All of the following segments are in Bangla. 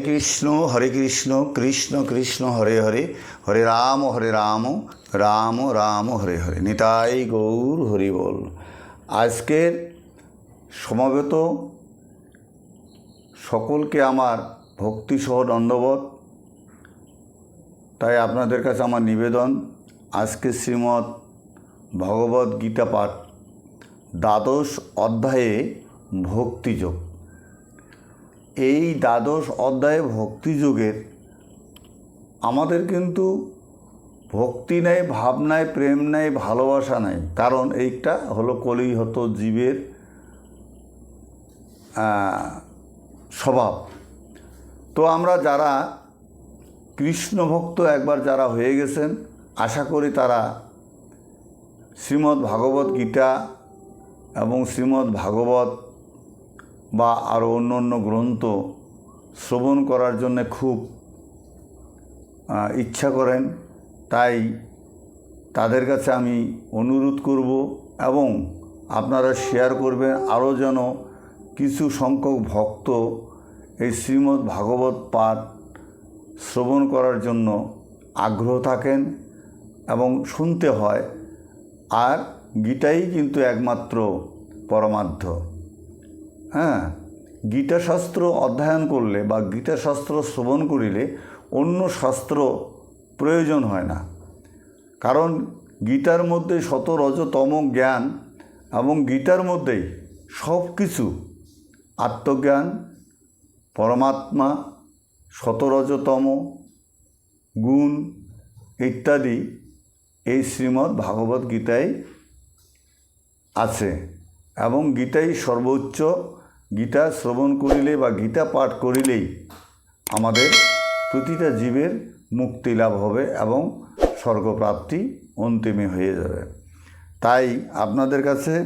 কৃষ্ণ, হরে কৃষ্ণ কৃষ্ণ কৃষ্ণ, হরে হরে হরে রাম হরে রাম রাম রাম, হরে হরে। নিতাই গৌর হরি বল আজকের সমাবেত সকলকে আমার ভক্তিসহ দণ্ডবোধ। তাই আপনাদের কাছে আমার নিবেদন, আজকে শ্রীমৎ ভগবদ গীতা পাঠ দ্বাদশ অধ্যায়ে ভক্তিযোগ। এই দ্বাদশ অধ্যায়ে ভক্তিযোগের আমাদের কিন্তু ভক্তি নেই, ভাব নাই, প্রেম নাই, ভালোবাসা নাই। কারণ এইটা হলো কলিহত জীবের স্বভাব। তো আমরা যারা কৃষ্ণ ভক্ত একবার যারা হয়ে গেছেন, আশা করি তারা শ্রীমদ্ ভাগবত গীতা এবং শ্রীমদ্ ভাগবত বা আরও অন্য অন্য গ্রন্থ শ্রবণ করার জন্যে খুব ইচ্ছা করেন, তাই তাদের কাছে আমি অনুরোধ করব এবং আপনারা শেয়ার করবেন আরও যেন কিছু সংখ্যক ভক্ত এই শ্রীমদ্ ভাগবত পাঠ শ্রবণ করার জন্য আগ্রহ থাকেন এবং শুনতে হয়। আর গীতাই কিন্তু একমাত্র পরমার্থ। হ্যাঁ গীতাশাস্ত্র অধ্যয়ন করলে বা গীতাশাস্ত্র শ্রবণ করিলে অন্য শাস্ত্র প্রয়োজন হয় না। কারণ গীতার মধ্যে শত রজতম জ্ঞান এবং গীতার মধ্যেই সব কিছু আত্মজ্ঞান, পরমাত্মা শতরজতম গুণ ইত্যাদি এই শ্রীমদ্ ভাগবত গীতায় আছে এবং গীতাই সর্বোচ্চ গীতা শ্রবণ করিলে বা গীতা পাঠ করিলেই আমাদের প্রতিটা জীবের মুক্তি লাভ হবে এবং স্বর্গপ্রাপ্তি অন্তিমে হয়ে যাবে। তাই আপনাদের কাছে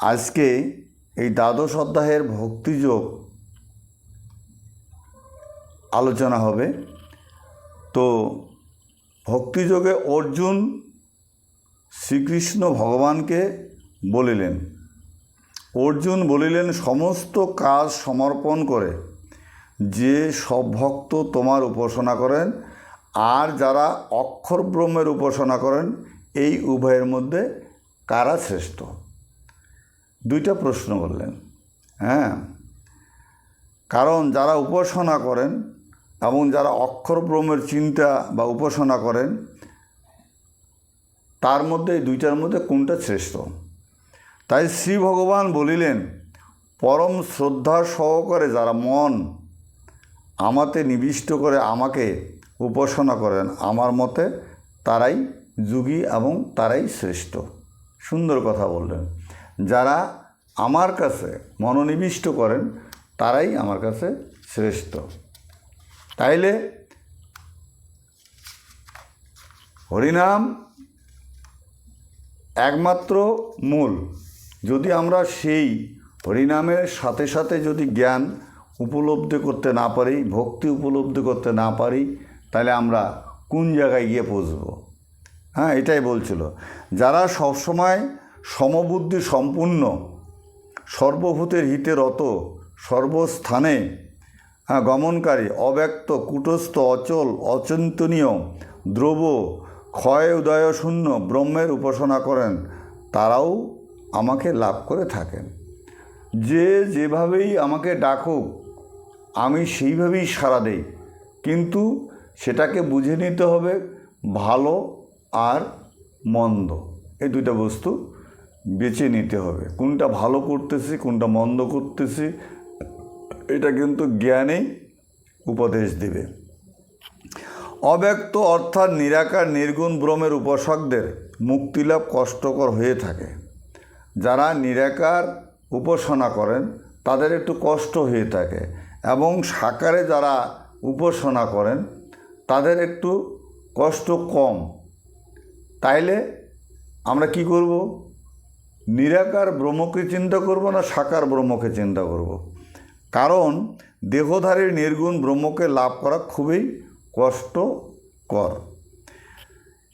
আজকে এই দ্বাদশ অধ্যায়ের ভক্তিযোগ আলোচনা হবে। তো ভক্তিযোগে অর্জুন শ্রীকৃষ্ণ ভগবানকে বলিলেন অর্জুন বলিলেন, সমস্ত কাজ সমর্পণ করে। যে সব ভক্ত তোমার উপাসনা করেন, আর যারা অক্ষর ব্রহ্মের উপাসনা করেন, এই উভয়ের মধ্যে কারা শ্রেষ্ঠ? দুইটা প্রশ্ন করলেন। হ্যাঁ কারণ যারা উপাসনা করেন এবং যারা অক্ষর ব্রহ্মের চিন্তা বা উপাসনা করেন, তার মধ্যে, দুইটার মধ্যে কোনটা শ্রেষ্ঠ? তাই শ্রী ভগবান বলিলেন, পরম শ্রদ্ধা সহকারে যারা মন আমাতে নিবিষ্ট করে আমাকে উপাসনা করেন, আমার মতে তারাই যুগী এবং তারাই শ্রেষ্ঠ। সুন্দর কথা বললেন। যারা আমার কাছে মনোনিবিষ্ট করেন, তারাই আমার কাছে শ্রেষ্ঠ। তাইলে হরিনাম একমাত্র মূল। যদি আমরা সেই হরিনামের সাথে সাথে যদি জ্ঞান উপলব্ধি করতে না পারি ভক্তি উপলব্ধি করতে না পারি তাহলে আমরা কোন জায়গায় গিয়ে পৌঁছব? হ্যাঁ এটাই বলছিল। যারা সবসময় সমবুদ্ধি সম্পূর্ণ সর্বভূতের হিতে রত সর্বস্থানে হ্যাঁ, গমনকারী অব্যক্ত কুটস্থ অচল অচিন্তনীয় দ্রব ক্ষয় উদয় শূন্য ব্রহ্মের উপাসনা করেন তারাও আমাকে লাভ করে থাকেন। যে যেভাবেই আমাকে ডাকুক, আমি সেইভাবেই সাড়া দেই। কিন্তু সেটাকে বুঝে নিতে হবে ভালো আর মন্দ। এই দুইটা বস্তু বেছে নিতে হবে। কোনটা ভালো করতেছি, কোনটা মন্দ করতেছি, এটা কিন্তু জ্ঞানেই উপদেশ দেবে। অব্যক্ত অর্থাৎ নিরাকার, নির্গুণ ব্রহ্মের উপাসকদের মুক্তিলাভ কষ্টকর হয়ে থাকে। যারা নিরাকার উপাসনা করেন, তাদের একটু কষ্ট হয়ে থাকে এবং সাকারে যারা উপাসনা করেন, তাদের একটু কষ্ট কম। তাইলে আমরা কি করব? নিরাকার ব্রহ্মকে চিন্তা করব না সাকার ব্রহ্মকে চিন্তা করব। কারণ দেহধারীর নির্গুণ ব্রহ্মকে লাভ করা খুবই কষ্টকর।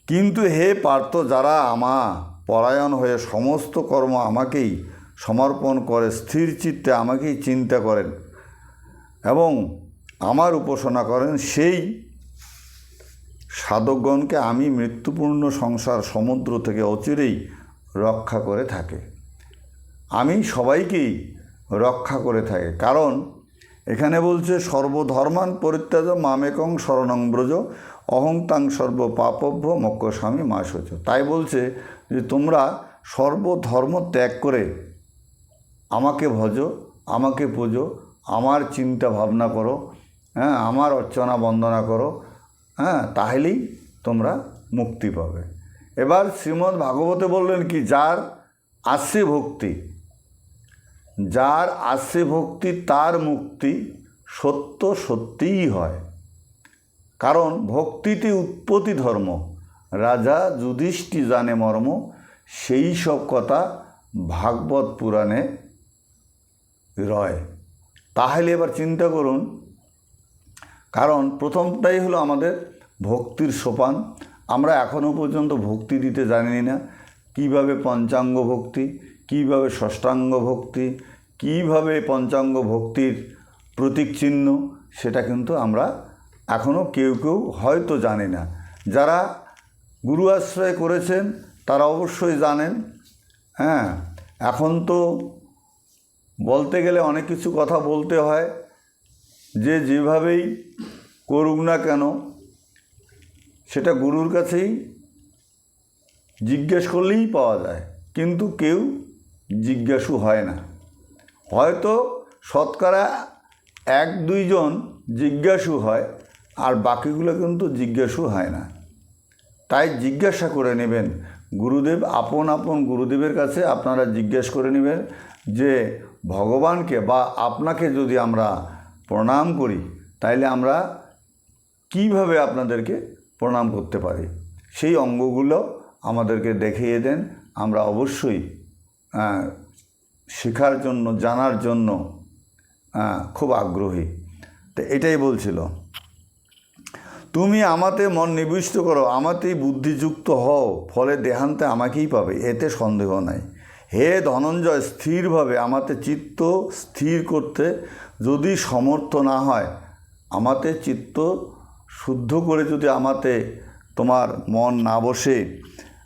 কিন্তু হে পার্থ, যারা আমা পরায়ণ হয়ে সমস্ত কর্ম আমাকেই সমর্পণ করে, স্থির চিত্তে আমাকেই চিন্তা করেন এবং আমার উপাসনা করেন, সেই সাধকগণকে আমি মৃত্যুপূর্ণ সংসার সমুদ্র থেকে অচিরেই রক্ষা করে থাকে। আমি সবাইকেই রক্ষা করে থাকি। কারণ এখানে বলছে, সর্বধর্মান পরিত্যাজ মামেকং শরণং ব্রজ, অহংতাং সর্ব পাপভ্য মক্কস্বামী মাসচ তাই বলছে যে তোমরা সর্বধর্ম ত্যাগ করে আমাকে ভজো, আমাকে পুজো, আমার চিন্তা ভাবনা করো হ্যাঁ আমার অর্চনা বন্দনা করো হ্যাঁ তাহলেই তোমরা মুক্তি পাবে। এবার শ্রীমদ্ ভাগবতে বললেন কি, যার আসে ভক্তি, যার আসে ভক্তি, তার মুক্তি সত্য সত্যিই হয়। কারণ ভক্তিতে উৎপত্তি ধর্ম। রাজা যুধিষ্ঠি জানে মর্ম, সেই সব কথা ভাগবত পুরাণে রয়। তাহলে এবার চিন্তা করুন, কারণ প্রথমটাই হলো আমাদের ভক্তির সোপান। আমরা এখনও পর্যন্ত ভক্তি দিতে জানি না, কীভাবে পঞ্চাঙ্গ ভক্তি, কীভাবে ষষ্ঠাঙ্গ ভক্তি, কীভাবে পঞ্চাঙ্গ ভক্তির প্রতীক চিহ্ন, সেটা কিন্তু আমরা এখনও কেউ কেউ হয়তো জানি না। যারা গুরু আশ্রয় করেছেন, তারা অবশ্যই জানেন। হ্যাঁ এখন তো বলতে গেলে অনেক কিছু কথা বলতে হয়। যে যেভাবেই করুক না কেন, সেটা গুরুর কাছেই জিজ্ঞেস করলেই পাওয়া যায়। কিন্তু কেউ জিজ্ঞাসু হয় না। হয়তো শতকরা এক দুইজন জিজ্ঞাসু হয়, আর বাকিগুলো কিন্তু জিজ্ঞাসু হয় না। তাই জিজ্ঞাসা করে নেবেন। গুরুদেব, আপন আপন গুরুদেবের কাছে আপনারা জিজ্ঞেস করে নেবেন যে, ভগবানকে বা আপনাকে যদি আমরা প্রণাম করি, তাইলে আমরা কীভাবে আপনাদেরকে প্রণাম করতে পারি? সেই অঙ্গগুলো আমাদেরকে দেখিয়ে দেন। আমরা অবশ্যই শেখার জন্য, জানার জন্য খুব আগ্রহী। তো এটাই বলছিল। তুমি আমাতে মন নিবিষ্ট করো, আমাতেই বুদ্ধিযুক্ত হও, ফলে দেহান্তে আমাকেই পাবে, এতে সন্দেহ নাই। হে ধনঞ্জয়, স্থিরভাবে আমাতে চিত্ত স্থির করতে যদি সমর্থ না হয়, আমাতে চিত্ত শুদ্ধ করে যদি আমাতে তোমার মন না বসে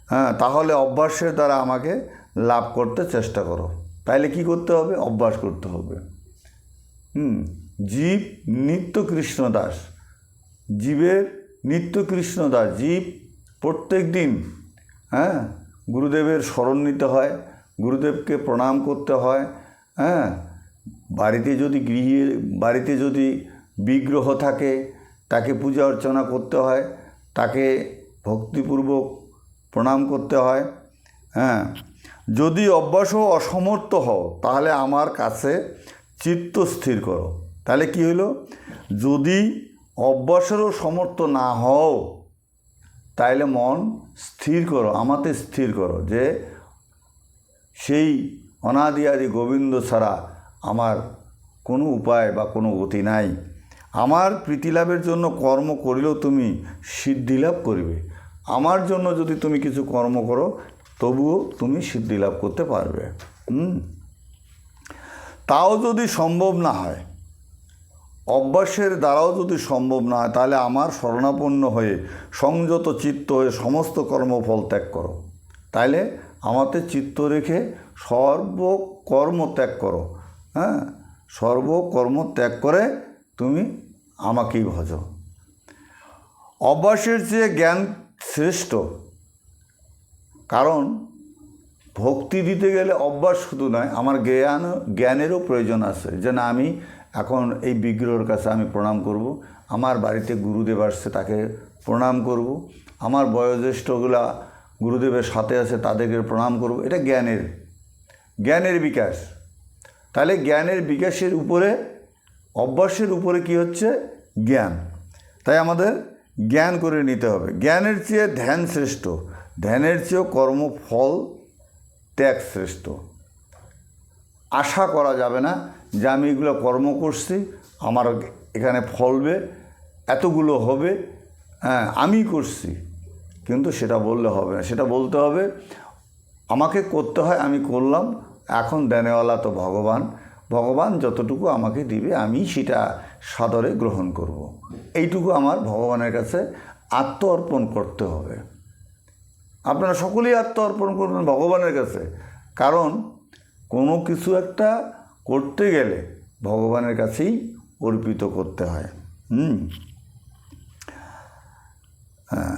হ্যাঁ তাহলে অভ্যাসের দ্বারা আমাকে লাভ করতে চেষ্টা করো। তাইলে কি করতে হবে? অভ্যাস করতে হবে। হুম, জীব নিত্য কৃষ্ণদাস। জীবের নিত্য কৃষ্ণদাস জীব প্রত্যেক দিন হ্যাঁ গুরুদেবের স্মরণ নিতে হয়, গুরুদেবকে প্রণাম করতে হয় হ্যাঁ বাড়িতে যদি গৃহে, বাড়িতে যদি বিগ্রহ থাকে, তাকে পূজা অর্চনা করতে হয়, তাকে ভক্তিপূর্বক প্রণাম করতে হয় হ্যাঁ যদি অভ্যাসও অসমর্থ হও, তাহলে আমার কাছে চিত্ত স্থির করো। তাহলে কি হলো যদি অভ্যাসেরও সমর্থ না হও, তাইলে মন স্থির করো, আমাতে স্থির করো যে সেই অনাদি আদি গোবিন্দ ছাড়া আমার কোনো উপায় বা কোনো গতি নাই। আমার প্রীতিলাভের জন্য কর্ম করিলেও তুমি সিদ্ধিলাভ করিবে। আমার জন্য যদি তুমি কিছু কর্ম করো, তবুও তুমি সিদ্ধিলাভ করতে পারবে। হুম? তাও যদি সম্ভব না হয় অভ্যাসের দ্বারাও যদি সম্ভব না হয়, তাহলে আমার শরণাপন্ন হয়ে সংযত চিত্ত হয়ে সমস্ত কর্মফল ত্যাগ করো। তাইলে আমাতে চিত্ত রেখে সর্বকর্ম ত্যাগ করো। হ্যাঁ? সর্বকর্ম ত্যাগ করে তুমি আমাকেই ভজো। অভ্যাসের চেয়ে জ্ঞান শ্রেষ্ঠ, কারণ ভক্তি দিতে গেলে অভ্যাস শুধু নয়, আমার জ্ঞান, জ্ঞানেরও প্রয়োজন আছে যেন আমি এখন এই বিগ্রহর কাছে আমি প্রণাম করব। আমার বাড়িতে গুরুদেব আসছে, তাকে প্রণাম করব। আমার বয়োজ্যেষ্ঠগুলা গুরুদেবের সাথে আছে, তাদেরকে প্রণাম করব। এটা জ্ঞানের জ্ঞানের বিকাশ। তাহলে জ্ঞানের বিকাশের উপরে, অভ্যাসের উপরে কি হচ্ছে? জ্ঞান। তাই আমাদের জ্ঞান করে নিতে হবে। জ্ঞানের চেয়ে ধ্যান শ্রেষ্ঠ। ধ্যানের চেয়েও কর্মফল ত্যাগ শ্রেষ্ঠ। আশা করা যাবে না। যে আমি এগুলো কর্ম করছি, আমার এখানে ফলবে, এতগুলো হবে হ্যাঁ আমি করছি। কিন্তু সেটা বললে হবে না। সেটা বলতে হবে, আমাকে করতে হয়, আমি করলাম, এখন দেনেওয়ালা তো ভগবান। ভগবান যতটুকু আমাকে দিবে, আমি সেটা সাদরে গ্রহণ করব। এইটুকু আমার ভগবানের কাছে আত্ম অর্পণ করতে হবে। আপনারা সকলেই আত্ম অর্পণ করবেন ভগবানের কাছে। কারণ কোনো কিছু একটা করতে গেলে ভগবানের কাছেই অর্পিত করতে হয়। হুম? হ্যাঁ।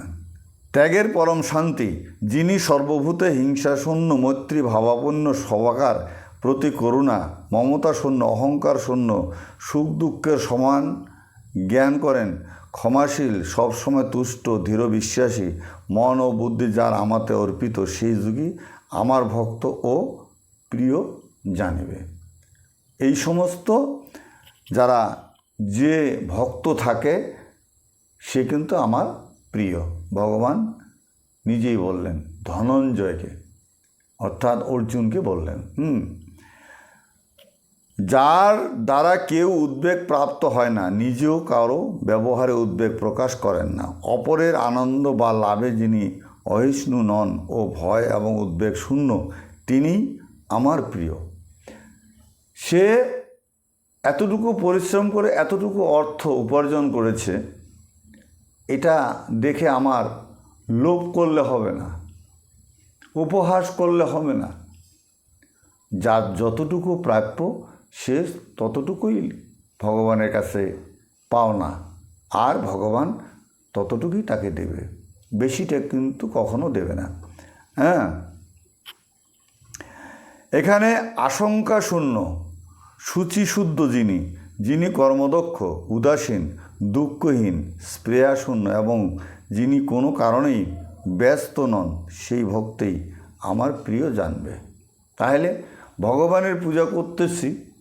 ত্যাগের পরম শান্তি, যিনি সর্বভূতে হিংসাশূন্য, মৈত্রী, ভাবাপন্ন, সবাকার, প্রতি করুণা মমতা শূন্য অহংকার শূন্য সুখ দুঃখের সমান জ্ঞান করেন, ক্ষমাশীল, সবসময় তুষ্ট, ধীর বিশ্বাসী, মন ও বুদ্ধি যার আমাতে অর্পিত, সেই যুগই আমার ভক্ত ও প্রিয় জানিবে। এই সমস্ত যারা যে ভক্ত থাকে, সে কিন্তু আমার প্রিয়। ভগবান নিজেই বললেন, ধনঞ্জয়কে, অর্থাৎ অর্জুনকে বললেন। হুম। যার দ্বারা কেউ উদ্বেগ প্রাপ্ত হয় না, নিজেও কারও ব্যবহারে উদ্বেগ প্রকাশ করেন না। অপরের আনন্দ বা লাভে যিনি অহিষ্ণু নন ও ভয় এবং উদ্বেগ শূন্য তিনি আমার প্রিয়। সে এতটুকু পরিশ্রম করে, এতটুকু অর্থ উপার্জন করেছে, এটা দেখে আমার লোভ করলে হবে না, উপহাস করলে হবে না। যার যতটুকু প্রাপ্য, সে ততটুকুই ভগবানের কাছে পাওনা আর ভগবান ততটুকুই তাকে দেবে, বেশিটা কিন্তু কখনো দেবে না। হ্যাঁ? এখানে আশঙ্কা শূন্য। শুচিশুদ্ধ যিনি যিনি কর্মদক্ষ, উদাসীন, দুঃখহীন স্প্রেয়াশূন্য এবং যিনি কোনো কারণেই ব্যস্ত নন, সেই ভক্তেই আমার প্রিয় জানবে। তাহলে ভগবানের পূজা করতেছি।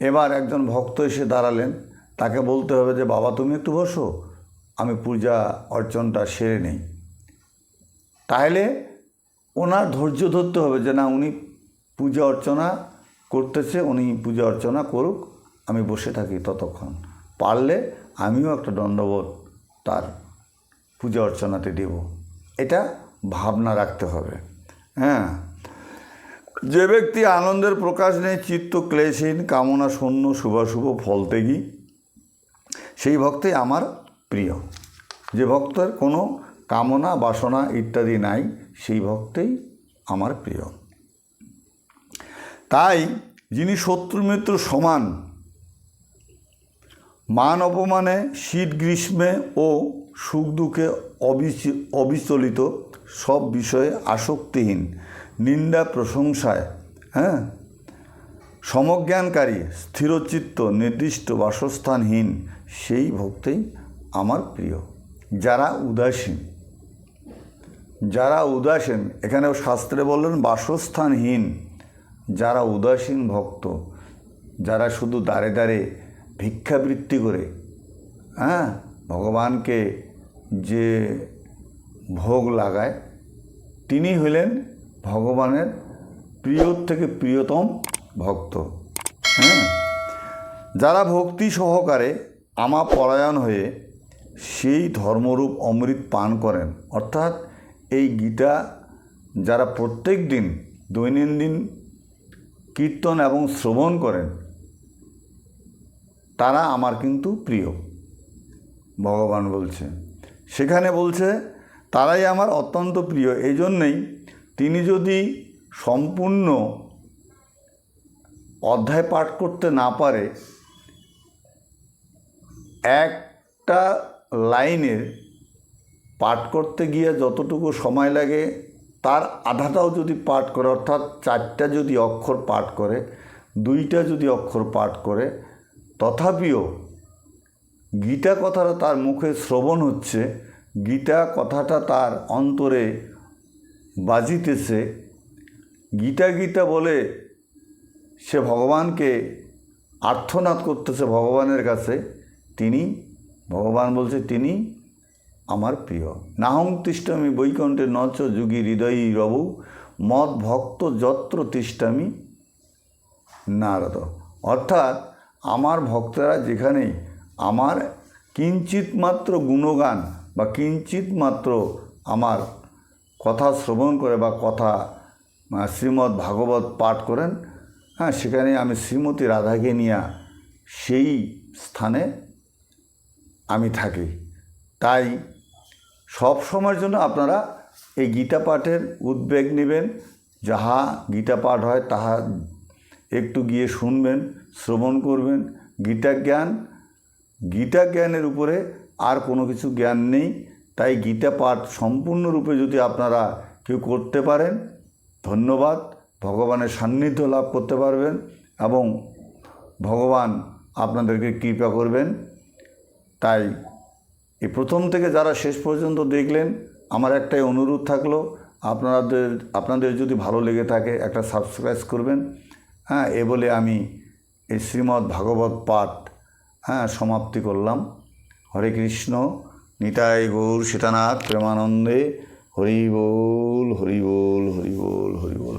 এবার একজন ভক্ত এসে দাঁড়ালেন। তাকে বলতে হবে যে, বাবা, তুমি একটু বসো। আমি পূজা অর্চনটা সেরে নেই। তাহলে ওনার ধৈর্য ধরতে হবে যে, না, উনি পূজা অর্চনা করতেছে, উনি পূজা অর্চনা করুক, আমি বসে থাকি ততক্ষণ। পারলে আমিও একটা দণ্ডবোধ তার পূজা অর্চনাতে দেব। এটা ভাবনা রাখতে হবে। হ্যাঁ? যে ব্যক্তি আনন্দের প্রকাশ নেই চিত্ত ক্লেশহীন, কামনা শূন্য শুভাশুভ ফলত্যাগী সেই ভক্তই আমার প্রিয়। যে ভক্তের কোনো কামনা, বাসনা ইত্যাদি নাই, সেই ভক্তেই আমার প্রিয়। তাই যিনি শত্রু মিত্র সমান, মান অপমানে, শীত গ্রীষ্মে ও সুখ দুঃখে অবিচ- অবিচলিত সব বিষয়ে আসক্তিহীন, নিন্দা প্রশংসায় হ্যাঁ? সমজ্ঞানকারী, স্থিরচিত্ত, নির্দিষ্ট বাসস্থানহীন সেই ভক্তেই আমার প্রিয়। যারা উদাসীন যারা উদাসীন, এখানেও শাস্ত্রে বললেন বাসস্থানহীন। যারা উদাসীন ভক্ত, যারা শুধু দাঁড়ে দাঁড়ে ভিক্ষাবৃত্তি করে হ্যাঁ? ভগবানকে যে ভোগ লাগায়, তিনি হলেন ভগবানের প্রিয় থেকে প্রিয়তম ভক্ত হ্যাঁ? যারা ভক্তি সহকারে আমা পরায়ণ হয়ে সেই ধর্মরূপ অমৃত পান করেন, অর্থাৎ এই গীতা যারা প্রত্যেক দিন দৈনন্দিন কীর্তন এবং শ্রবণ করেন, তারা আমার কিন্তু প্রিয়। ভগবান বলছে, সেখানে বলছে, তারাই আমার অত্যন্ত প্রিয়। এই জন্যেই তিনি যদি সম্পূর্ণ অধ্যায় পাঠ করতে না পারে, একটা লাইনের পাঠ করতে গিয়ে যতটুকু সময় লাগে তার আধাটাও যদি পাঠ করে, অর্থাৎ চারটা যদি অক্ষর পাঠ করে, দুইটা যদি অক্ষর পাঠ করে, তথাপিও গীতা কথাটা তার মুখে শ্রবণ হচ্ছে, গীতা কথাটা তার অন্তরে বাজিতেছে, গীতা গীতা বলে সে ভগবানকে আর্থনাদ করতেছে ভগবানের কাছে, তিনি, ভগবান বলছে, তিনি আমার প্রিয়। নাহং তিষ্ঠামি বৈকুণ্ঠে নচ যুগী হৃদয়ী রবু, মদ ভক্ত যত্র তিষ্ঠামি নারদ। অর্থাৎ আমার ভক্তরা যেখানে আমার কিঞ্চিত মাত্র গুণগান বা কিঞ্চিত মাত্র আমার কথা শ্রবণ করে বা কথা শ্রীমদ্ ভাগবত পাঠ করেন হ্যাঁ সেখানে আমি শ্রীমতী রাধাকে নিয়ে সেই স্থানে আমি থাকি। তাই সব সময়ের জন্য আপনারা এই গীতা পাঠের উদ্বেগ নেবেন। যাহা গীতা পাঠ হয়, তাহা একটু গিয়ে শুনবেন, শ্রবণ করবেন। গীতা জ্ঞান, গীতা জ্ঞানের উপরে আর কোনো কিছু জ্ঞান নেই। তাই গীতা পাঠ সম্পূর্ণরূপে যদি আপনারা কেউ করতে পারেন, ধন্যবাদ। ভগবানের সান্নিধ্য লাভ করতে পারবেন এবং ভগবান আপনাদেরকে কৃপা করবেন। তাই এই প্রথম থেকে যারা শেষ পর্যন্ত দেখলেন, আমার একটাই অনুরোধ থাকল, আপনাদের আপনাদের যদি ভালো লেগে থাকে, একটা সাবস্ক্রাইব করবেন। হ্যাঁ এ বলে আমি এই শ্রীমদ্ ভাগবত পাঠ হ্যাঁ সমাপ্তি করলাম। হরে কৃষ্ণ, নিতাই গৌর সীতানাথ প্রেমানন্দে, হরি বল হরি বল হরি বল হরি বল।